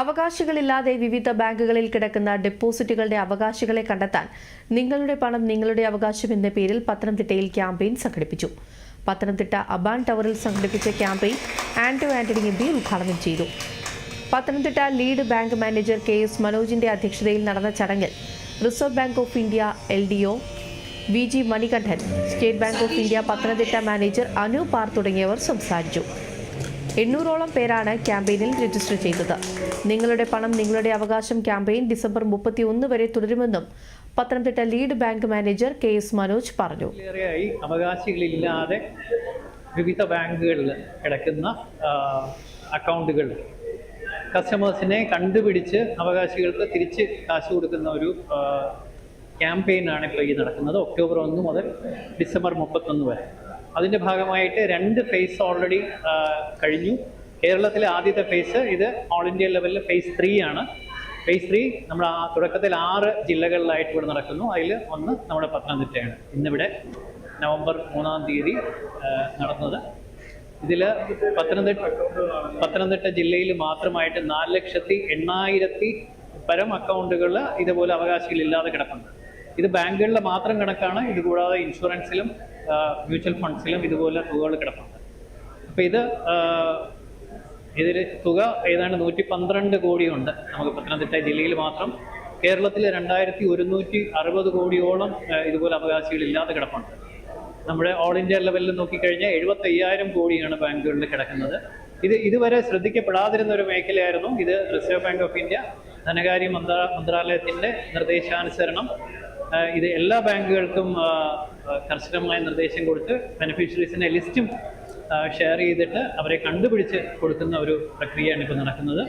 അവകാശികളില്ലാതെ വിവിധ ബാങ്കുകളിൽ കിടക്കുന്ന ഡെപ്പോസിറ്റുകളുടെ അവകാശികളെ കണ്ടെത്താൻ നിങ്ങളുടെ പണം നിങ്ങളുടെ അവകാശം എന്ന പേരിൽ പത്തനംതിട്ടയിൽ ക്യാമ്പയിൻ സംഘടിപ്പിച്ചു. പത്തനംതിട്ട അബാൻ ടവറിൽ സംഘടിപ്പിച്ച campaign Anto Antony M P ഉദ്ഘാടനം ചെയ്തു. Pathanamthitta lead bank manager K S മനോജിന്റെ അധ്യക്ഷതയിൽ നടന്ന ചടങ്ങിൽ Reserve Bank of India L D O V G Manikandan State Bank of India Pathanamthitta manager Anu Par തുടങ്ങിയവർ സംസാരിച്ചു. എണ്ണൂറോളം പേരാണ് ക്യാമ്പയിനിൽ രജിസ്റ്റർ ചെയ്തത്. നിങ്ങളുടെ പണം നിങ്ങളുടെ അവകാശം ക്യാമ്പയിൻ ഡിസംബർ മുപ്പത്തി ഒന്ന് വരെ തുടരുമെന്നും Pathanamthitta lead bank manager K S Manoj പറഞ്ഞു. അവകാശികളില്ലാതെ വിവിധ ബാങ്കുകളിൽ കിടക്കുന്ന അക്കൗണ്ടുകൾ കസ്റ്റമേഴ്സിനെ കണ്ടുപിടിച്ച് അവകാശികൾക്ക് തിരിച്ച് കാശ് കൊടുക്കുന്ന ഒരു ക്യാമ്പയിനാണ് ഇപ്പോൾ ഈ നടക്കുന്നത്. ഒക്ടോബർ ഒന്ന് മുതൽ ഡിസംബർ മുപ്പത്തൊന്ന് വരെ. അതിന്റെ ഭാഗമായിട്ട് രണ്ട് ഫേസ് ഓൾറെഡി കഴിഞ്ഞു. കേരളത്തിലെ ആദ്യത്തെ ഫേസ് ഇത് ഓൾ ഇന്ത്യ ലെവലിൽ ഫേസ് ത്രീ ആണ്. ഫേസ് ത്രീ നമ്മൾ ആ തുടക്കത്തിൽ ആറ് ജില്ലകളിലായിട്ട് ഇവിടെ നടക്കുന്നു. അതിൽ ഒന്ന് നമ്മുടെ പത്തനംതിട്ടയാണ്. ഇന്നിവിടെ നവംബർ മൂന്നാം തീയതി നടന്നത്. ഇതിൽ പത്തനംതിട്ട പത്തനംതിട്ട ജില്ലയിൽ മാത്രമായിട്ട് നാല് ലക്ഷത്തി എണ്ണായിരത്തി പരം അക്കൗണ്ടുകൾ ഇതുപോലെ അവകാശികളില്ലാതെ കിടപ്പുണ്ട്. ഇത് ബാങ്കുകളിലെ മാത്രം കണക്കാണ്. ഇതുകൂടാതെ ഇൻഷുറൻസിലും മ്യൂച്വൽ ഫണ്ട്സിലും ഇതുപോലെ തുകകൾ കിടപ്പുണ്ട്. അപ്പോൾ ഇത് ഇതിൽ തുക ഏതാണ്ട് നൂറ്റി പന്ത്രണ്ട് കോടിയുണ്ട്. നമുക്ക് പത്തനംതിട്ട ജില്ലയിൽ മാത്രം. കേരളത്തിൽ രണ്ടായിരത്തി ഒരുന്നൂറ്റി അറുപത് കോടിയോളം ഇതുപോലെ അവകാശികൾ ഇല്ലാതെ കിടപ്പുണ്ട്. നമ്മുടെ ഓൾ ഇന്ത്യ ലെവലിൽ നോക്കിക്കഴിഞ്ഞാൽ എഴുപത്തി അയ്യായിരം കോടിയാണ് ബാങ്കുകളിൽ കിടക്കുന്നത്. ഇത് ഇതുവരെ ശ്രദ്ധിക്കപ്പെടാതിരുന്ന ഒരു മേഖലയായിരുന്നു. ഇത് റിസർവ് ബാങ്ക് ഓഫ് ഇന്ത്യ ധനകാര്യ മന്ത്രാ മന്ത്രാലയത്തിന്റെ നിർദ്ദേശാനുസരണം. ഇത് എല്ലാ ബാങ്കുകൾക്കും കർശനമായ നിർദ്ദേശം കൊടുത്ത് ബെനിഫിഷ്യറീസിന്റെ ലിസ്റ്റും ഷെയർ ചെയ്തിട്ട് അവരെ കണ്ടുപിടിച്ച് കൊടുക്കുന്ന ഒരു പ്രക്രിയയാണ് ഇപ്പോൾ നടക്കുന്നത്.